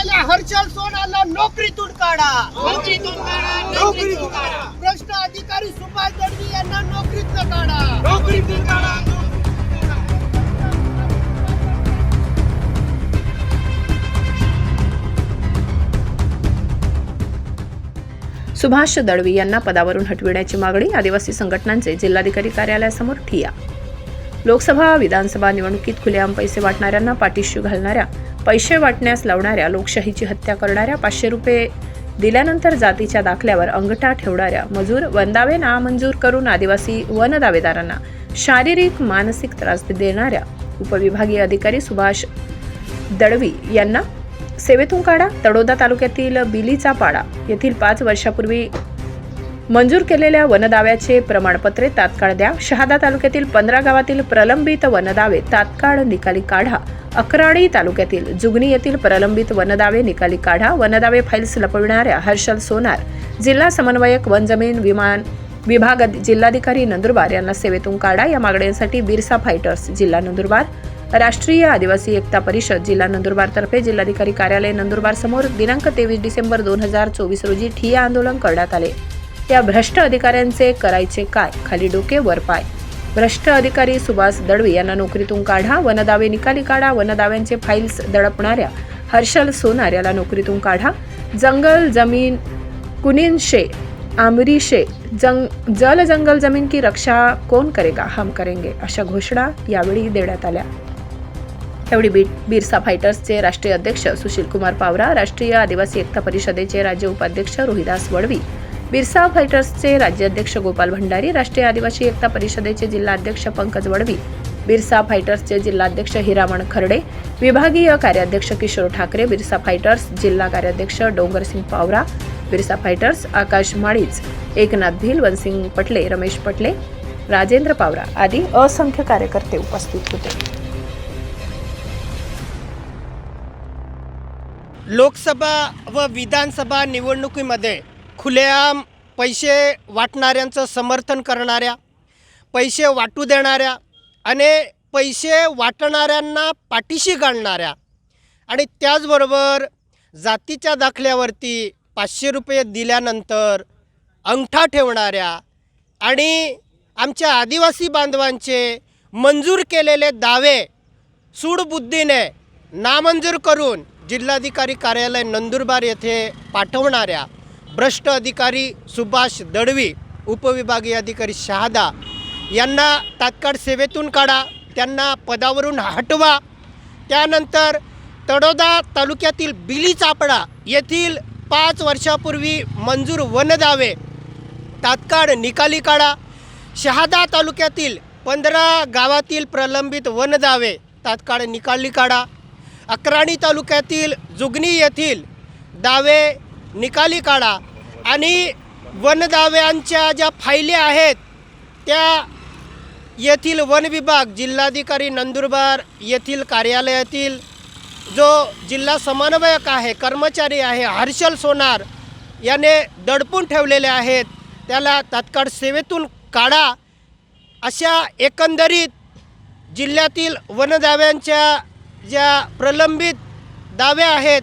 केलेल्या हर्षल सोनाला नोकरीतून काढा. नोकरीतून काढा नोकरीतून काढा. भ्रष्ट अधिकारी सुभाष दळवी यांना नोकरीतनं काढा. नोकरीतून काढा सुभाष दळवी यांना पदावरून हटविण्याची मागणी आदिवासी संघटनांचे जिल्हाधिकारी कार्यालयासमोर ठिया. लोकसभा विधानसभा निवडणुकीत खुलेआम पैसे वाटणाऱ्यांना पाठीशी घालणाऱ्या पैसे वाटण्यास लावणाऱ्या लोकशाहीची हत्या करणाऱ्या पाचशे रुपये दिल्यानंतर जातीच्या दाखल्यावर अंगठा ठेवणाऱ्या मजूर वनदावे नामंजूर करून आदिवासी वन दावेदारांना शारीरिक मानसिक त्रास देणाऱ्या उपविभागीय अधिकारी सुभाष दळवी यांना सेवेतून काढा. तडोदा तालुक्यातील बिलीचा पाडा येथील पाच वर्षापूर्वी मंजूर केलेल्या वनदाव्याचे प्रमाणपत्रे तात्काळ द्या. शहादा तालुक्यातील पंधरा गावातील प्रलंबित वनदावे तात्काळ निकाली काढा. अकराडी तालुक्यातील जुगनी येथील प्रलंबित वनदावे निकाली काढा. वनदावे फाईल्स लपविणाऱ्या हर्षल सोनार जिल्हा समन्वयक वनजमीन विमान विभाग जिल्हाधिकारी नंदुरबार यांना सेवेतून काढा. या मागण्यांसाठी बिरसा फायटर्स जिल्हा नंदुरबार राष्ट्रीय आदिवासी एकता परिषद जिल्हा नंदुरबारतर्फे जिल्हाधिकारी कार्यालय नंदुरबार समोर दिनांक तेवीस डिसेंबर दोन हजार चोवीस रोजी ठिय्या आंदोलन करण्यात आले. या भ्रष्ट अधिकाऱ्यांचे करायचे काय? खाली डोके वर पाय. भ्रष्ट अधिकारी सुभाष दळवी यांना नोकरीतून काढा वनदावे निकाली काढा वनदाव्यांचे फाईल्स दडपणाऱ्या हर्षल सोनार याला नोकरीतून काढा. जंगल जमीन कुनिनशे आमरीशे जंग जल जंगल जमीन की रक्षा कोण करेगा? हम करेंगे अशा घोषणा यावेळी देण्यात आल्या. यावेळी बी बिरसा फायटर्सचे राष्ट्रीय अध्यक्ष सुशील कुमार पावरा राष्ट्रीय आदिवासी एकता परिषदेचे राज्य उपाध्यक्ष रोहिदास वडवी बिरसा फायटर्सचे राज्याध्यक्ष गोपाल भंडारी राष्ट्रीय आदिवासी एकता परिषदेचे जिल्हाध्यक्ष पंकज वडवी बिरसा फायटर्सचे जिल्हाध्यक्ष हिरामण खर्डे विभागीय कार्याध्यक्ष किशोर ठाकरे बिरसा फायटर्स जिल्हा कार्याध्यक्ष डोंगरसिंग पावरा बिरसा फायटर्स आकाश माळीज एकनाथ भिल वनसिंग पटले रमेश पटले राजेंद्र पावरा आदी असंख्य कार्यकर्ते उपस्थित होते. लोकसभा व विधानसभा निवडणुकीमध्ये खुलेआम पैसे वाटणाऱ्यांचं समर्थन करणाऱ्या पैसे वाटू देणाऱ्या आणि पैसे वाटणाऱ्यांना पाठीशी घालणाऱ्या आणि त्याचबरोबर जातीच्या दाखल्यावरती पाचशे रुपये दिल्यानंतर अंगठा ठेवणाऱ्या आणि आमच्या आदिवासी बांधवांचे मंजूर केलेले दावे सूडबुद्धीने नामंजूर करून जिल्हाधिकारी कार्यालय नंदुरबार येथे पाठवणाऱ्या भ्रष्ट अधिकारी सुभाष दडवी उपविभागीय अधिकारी शहादा यांना तात्काळ सेवेतून काढा त्यांना पदावरून हटवा. त्यानंतर तडोदा तालुक्यातील बिली चापडा येथील पाच वर्षापूर्वी मंजूर वनदावे तात्काळ निकाली काढा. शहादा तालुक्यातील पंधरा गावातील प्रलंबित वनदावे तात्काळ निकाली काढा. अक्राणी तालुक्यातील जुगनी येथील दावे निकाली काढा. आणि वनदाव्यांच्या ज्या फायली आहेत त्या येथील वन विभाग जिल्हाधिकारी नंदुरबार येथील कार्यालयातील जो जिल्हा समन्वयक आहे कर्मचारी आहे हर्षल सोनार याने दडपून ठेवलेले आहेत त्याला तात्काळ सेवेतून काढा. अशा एकंदरीत जिल्ह्यातील वनदाव्यांच्या ज्या प्रलंबित दावे आहेत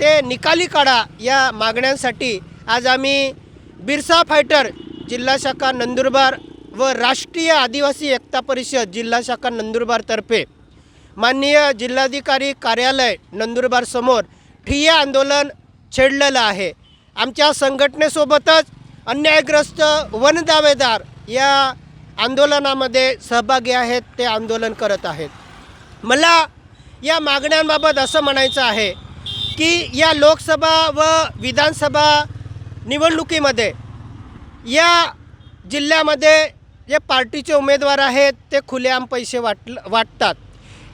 ते निकाली काढा या मागण्यांसाठी आज आम्ही बिरसा फायटर जिल्हा शाखा नंदुरबार व राष्ट्रीय आदिवासी एकता परिषद जिल्हा शाखा नंदुरबारतर्फे माननीय जिल्हाधिकारी कार्यालय नंदुरबारसमोर ठिय्या आंदोलन छेडलेलं आहे. आमच्या संघटनेसोबतच अन्यायग्रस्त वनदावेदार या आंदोलनामध्ये सहभागी आहेत ते आंदोलन करत आहेत. मला या मागण्यांबाबत असं म्हणायचं आहे की या लोकसभा व विधानसभा निवडणुकीमध्ये या जिल्ह्यामध्ये जे पार्टीचे उमेदवार आहेत ते खुलेआम पैसे वाट वाटतात.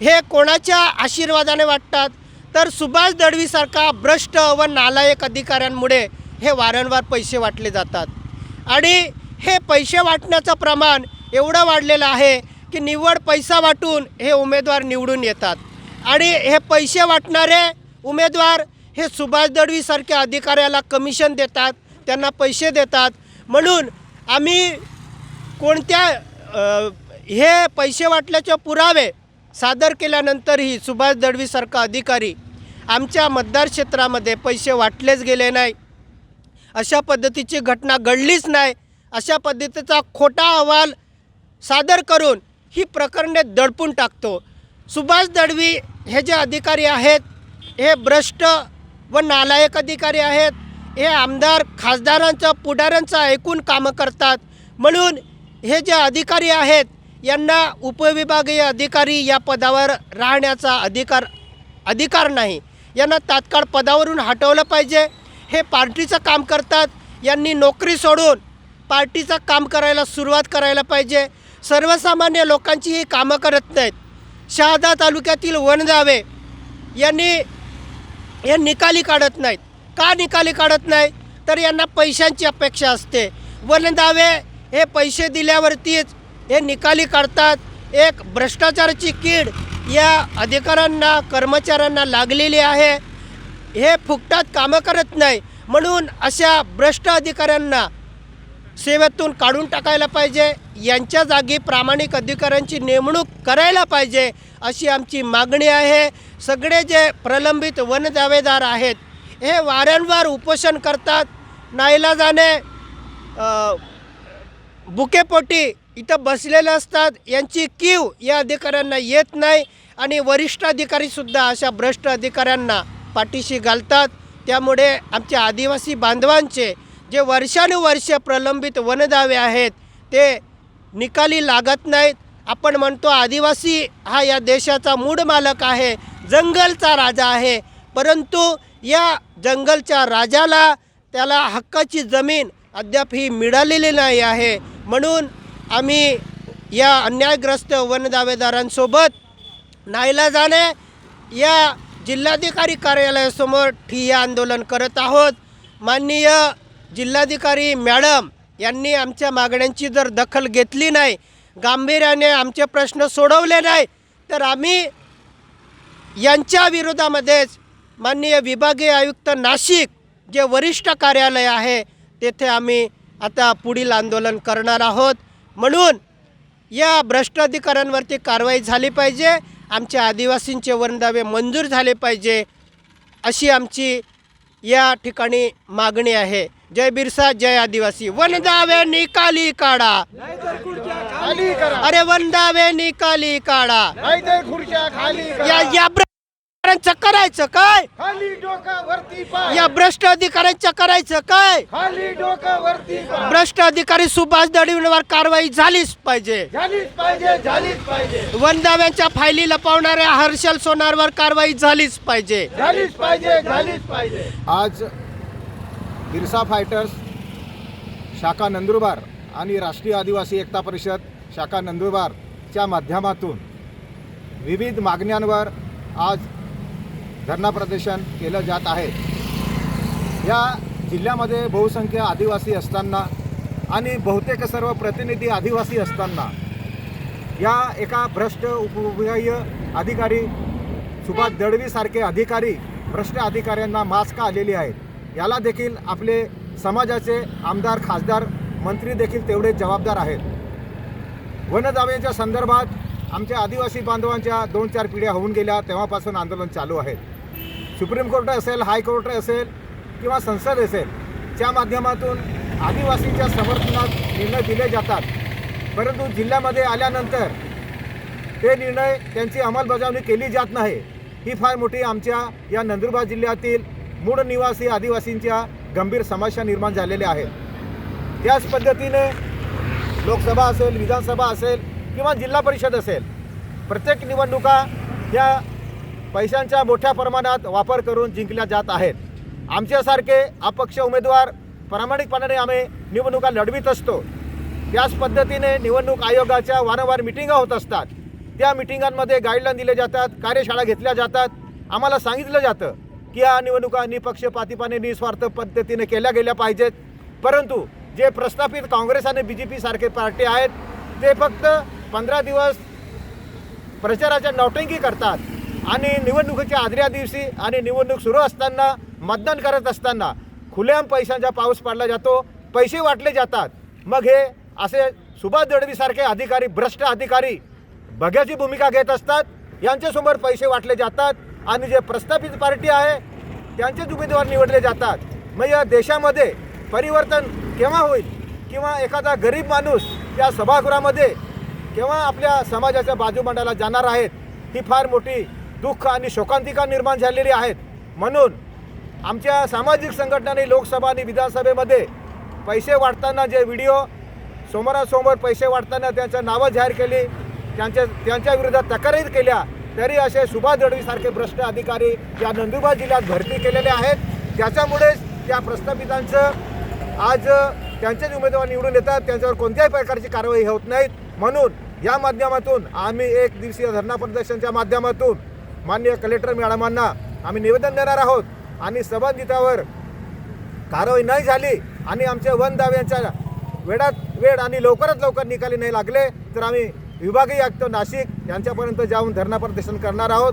हे कोणाच्या आशीर्वादाने वाटतात? तर सुभाष दळवीसारखा भ्रष्ट व नालायक अधिकाऱ्यांमुळे हे वारंवार पैसे वाटले जातात. आणि हे पैसे वाटण्याचं प्रमाण एवढं वाढलेलं आहे की निव्वळ पैसा वाटून हे उमेदवार निवडून येतात. आणि हे पैसे वाटणारे उमेदवार हे सुभाष दळवीसारख्या अधिकाऱ्याला कमिशन देतात त्यांना पैसे देतात. म्हणून आम्ही कोणत्या हे पैसे वाटल्याचे पुरावे सादर केल्यानंतरही सुभाष दळवीसारखा अधिकारी आमच्या मतदार क्षेत्रामध्ये पैसे वाटलेच गेले नाही. अशा पद्धतीची घटना घडलीच नाही. अशा पद्धतीचा खोटा अहवाल सादर करून ही प्रकरणे दडपून टाकतो. सुभाष दळवी हे जे अधिकारी आहेत हे भ्रष्ट व नालायक अधिकारी आहेत. हे आमदार खासदारांचं पुढाऱ्यांचं ऐकून कामं करतात. म्हणून हे जे अधिकारी आहेत यांना उपविभागीय अधिकारी या पदावर राहण्याचा अधिकार अधिकार नाही. यांना तात्काळ पदावरून हटवलं पाहिजे. हे पार्टीचं काम करतात. यांनी नोकरी सोडून पार्टीचं काम करायला सुरुवात करायला पाहिजे. सर्वसामान्य लोकांची ही कामं करत नाहीत. शहादा तालुक्यातील वनजावे यांनी हे निकाली काढत नाहीत. का निकाली काढत नाही तर यांना पैशांची अपेक्षा असते. वनदावे हे पैसे दिल्यावरतीच हे निकाली काढतात. एक भ्रष्टाचाराची कीड या अधिकाऱ्यांना कर्मचाऱ्यांना लागलेली आहे. हे फुकटात कामं करत नाही. म्हणून अशा भ्रष्ट अधिकाऱ्यांना सेवेतून काढून टाकायला पाहिजे. यांच्या जागी प्रामाणिक अधिकाऱ्यांची नेमणूक करायला पाहिजे अशी आमची मागणी आहे. सगळे जे प्रलंबित वन दावेदार आहेत हे वारंवार उपोषण करतात. नाईलाजाने बुकेपोटी इथं बसलेले असतात. यांची कीव या अधिकाऱ्यांना येत नाही आणि वरिष्ठ अधिकारीसुद्धा अशा भ्रष्ट अधिकाऱ्यांना पाठीशी घालतात. त्यामुळे आमच्या आदिवासी बांधवांचे जे वर्षानुवर्ष प्रलंबित वनदावे आहेत ते निकाली लागत नाहीत. आपण म्हणतो आदिवासी हा या देशाचा मूळ मालक आहे जंगलचा राजा आहे. परंतु या जंगलच्या राजाला त्याला हक्काची जमीन अद्याप ही मिळालेली नाही आहे. म्हणून आम्ही या अन्यायग्रस्त वनदावेदारांसोबत नाईलाजाने या जिल्हाधिकारी कार्यालयासमोर ठिय्या आंदोलन करत आहोत. माननीय जिल्हाधिकारी मॅडम यांनी आमच्या मागण्यांची जर दखल घेतली नाही गांभीर्याने आमचे प्रश्न सोडवले नाही तर आम्ही यांच्या विरोधामध्येच माननीय विभागीय आयुक्त नाशिक जे वरिष्ठ कार्यालय आहे तेथे आम्ही आता पुढील आंदोलन करणार आहोत. म्हणून या भ्रष्ट अधिकाऱ्यांवरती कारवाई झाली पाहिजे आमच्या आदिवासींचे वनदावे मंजूर झाले पाहिजे अशी आमची या ठिकाणी मागणी आहे. जय बिरसा जय आदिवासी. वनदावे निकाली काढा. खाली करा. अरे वनदावे निकाली काढा. या करायचं काय? खाली डोका वरती पाय. या भ्रष्ट अधिकाऱ्यांचं करायचं काय? खाली डोका वरती पाय. भ्रष्ट अधिकारी सुभाष दळवींवर कारवाई झालीच पाहिजे. झालीच पाहिजे झालीच पाहिजे. वनदाव्यांच्या फायली लपवणाऱ्या हर्षल सोनारवर कारवाई झालीच पाहिजे. झालीच पाहिजे झालीच पाहिजे. आज बिरसा फायटर्स शाखा नंदुरबार आणि राष्ट्रीय आदिवासी एकता परिषद शाखा नंदुरबारच्या माध्यमातून विविध मागण्यांवर आज धरणा प्रदर्शन केलं जात आहे. या जिल्ह्यामध्ये बहुसंख्य आदिवासी असताना आणि बहुतेक सर्व प्रतिनिधी आदिवासी असताना या एका भ्रष्ट उपविभागीय अधिकारी सुभाष दळवीसारखे अधिकारी भ्रष्ट अधिकाऱ्यांना मास्क आलेली आहेत. याला देखील आपले समाजाचे आमदार खासदार मंत्री देखील तेवढे जबाबदार आहेत. वनदाव्यांच्या संदर्भात आमच्या आदिवासी बांधवांच्या दोन चार पिढ्या होऊन गेल्या तेव्हापासून आंदोलन चालू आहे. सुप्रीम कोर्ट असेल हायकोर्ट असेल किंवा संसद असेल त्या माध्यमातून आदिवासींच्या समर्थनात निर्णय दिले जातात. परंतु जिल्ह्यामध्ये आल्यानंतर ते निर्णय त्यांची अंमलबजावणी केली जात नाही. ही फार मोठी आमच्या या नंदुरबार जिल्ह्यातील मूळ निवासी आदिवासींच्या गंभीर समस्या निर्माण झालेल्या आहेत. त्याच पद्धतीने लोकसभा असेल विधानसभा असेल किंवा जिल्हा परिषद असेल प्रत्येक निवडणुका या पैशांच्या मोठ्या प्रमाणात वापर करून जिंकल्या जात आहेत. आमच्यासारखे अपक्ष उमेदवार प्रामाणिकपणाने आम्ही निवडणुका लढवीत असतो. त्याच पद्धतीने निवडणूक आयोगाच्या वारंवार मिटिंगा होत असतात. त्या मिटिंगांमध्ये गाईडलाईन दिले जातात कार्यशाळा घेतल्या जातात. आम्हाला सांगितलं जातं की या निवडणुका निपक्षपातीपाने निस्वार्थ पद्धतीने केल्या गेल्या पाहिजेत. परंतु जे प्रस्थापित काँग्रेस आणि बी जे पी सारखे पार्टी आहेत ते फक्त पंधरा दिवस प्रचाराच्या नौटंकी करतात. आणि निवडणुकीच्या आदल्या दिवशी आणि निवडणूक सुरू असताना मतदान करत असताना खुल्याम पैशांचा पाऊस पाडला जातो पैसे वाटले जातात. मग हे असे सुभाष दळवीसारखे अधिकारी भ्रष्ट अधिकारी बघ्याची भूमिका घेत असतात. यांच्यासमोर पैसे वाटले जातात आणि जे प्रस्थापित पार्टी आहे त्यांचेच उमेदवार निवडले जातात. मग या देशामध्ये परिवर्तन केव्हा होईल? किंवा एखादा गरीब माणूस त्या सभागृहामध्ये केव्हा आपल्या समाजाच्या बाजूमांडाला जाणार आहेत ही फार मोठी दुःख आणि शोकांतिका निर्माण झालेली आहेत. म्हणून आमच्या सामाजिक संघटनांनी लोकसभा आणि विधानसभेमध्ये पैसे वाटताना जे व्हिडिओ समोरासमोर पैसे वाटताना त्यांचं नावं जाहीर केली त्यांच्या त्यांच्या विरोधात तक्रारी केल्या तरी असे सुभाष दळवीसारखे भ्रष्ट अधिकारी या नंदुरबार जिल्ह्यात भरती केलेले आहेत. त्याच्यामुळेच त्या प्रस्थापितांचं आज त्यांचेच उमेदवार निवडून येतात त्यांच्यावर कोणत्याही प्रकारची कारवाई होत नाहीत. म्हणून या माध्यमातून आम्ही एक दिवसीय धरणा प्रदर्शनच्या माध्यमातून माननीय कलेक्टर मॅडमांना आम्ही निवेदन देणार आहोत. आणि संबंधितावर कारवाई नाही झाली आणि आमच्या वन दाव्यांच्या वेळात वेळ आणि लवकरात लवकर निकाली नाही लागले तर आम्ही विभागीय आयुक्त नाशिक यांच्यापर्यंत जाऊन धरणा प्रदर्शन करणार आहोत.